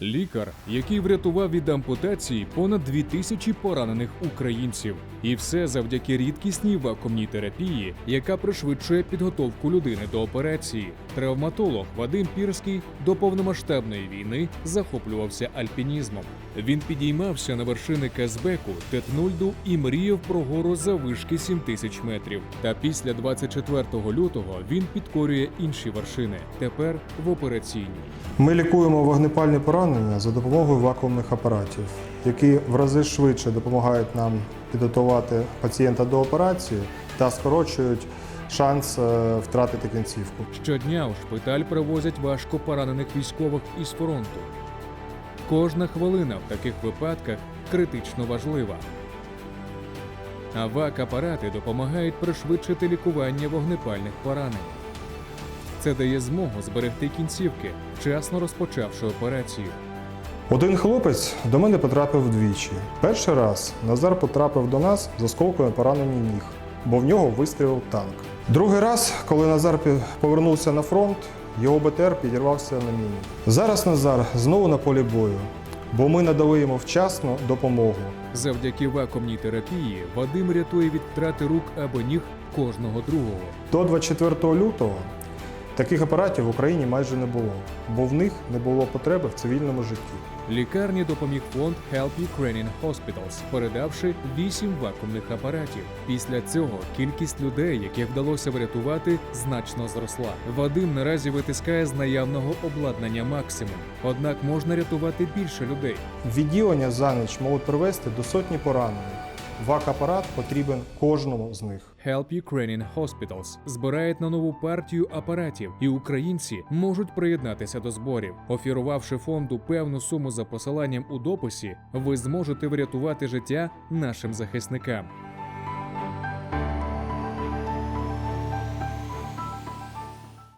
Лікар, який врятував від ампутації понад дві тисячі поранених українців, і все завдяки рідкісній вакуумній терапії, яка пришвидшує підготовку людини до операції. Травматолог Вадим Пірський до повномасштабної війни захоплювався альпінізмом. Він підіймався на вершини Казбеку, Тетнульду і мріяв про гору заввишки 7 тисяч метрів. Та після 24 лютого він підкорює інші вершини. Тепер в операційній. Ми лікуємо вогнепальні поранення за допомогою вакуумних апаратів, які в рази швидше допомагають нам підготувати пацієнта до операції та скорочують шанс е, втратити кінцівку. Щодня у шпиталь привозять важко поранених військових із фронту. Кожна хвилина в таких випадках критично важлива. А ВАК-апарати допомагають пришвидшити лікування вогнепальних поранень. Це дає змогу зберегти кінцівки, вчасно розпочавши операцію. Один хлопець до мене потрапив двічі. Перший раз Назар потрапив до нас з осколками поранені ніг, бо в нього вистрілив танк. Другий раз, коли Назар повернувся на фронт, його БТР підірвався на міні. Зараз Назар знову на полі бою, бо ми надали йому вчасно допомогу. Завдяки вакуумній терапії Вадим рятує від втрати рук або ніг кожного другого. До 24 лютого таких апаратів в Україні майже не було, бо в них не було потреби в цивільному житті. Лікарні допоміг фонд Help Ukrainian Hospitals, передавши вісім вакуумних апаратів. Після цього кількість людей, яких вдалося врятувати, значно зросла. Вадим наразі витискає з наявного обладнання максимум. Однак можна рятувати більше людей. Відділення за ніч можуть привести до сотні поранених. ВАК-апарат потрібен кожному з них. Help Ukrainian Hospitals збирають на нову партію апаратів, і українці можуть приєднатися до зборів. Офірувавши фонду певну суму за посиланням у дописі, ви зможете врятувати життя нашим захисникам.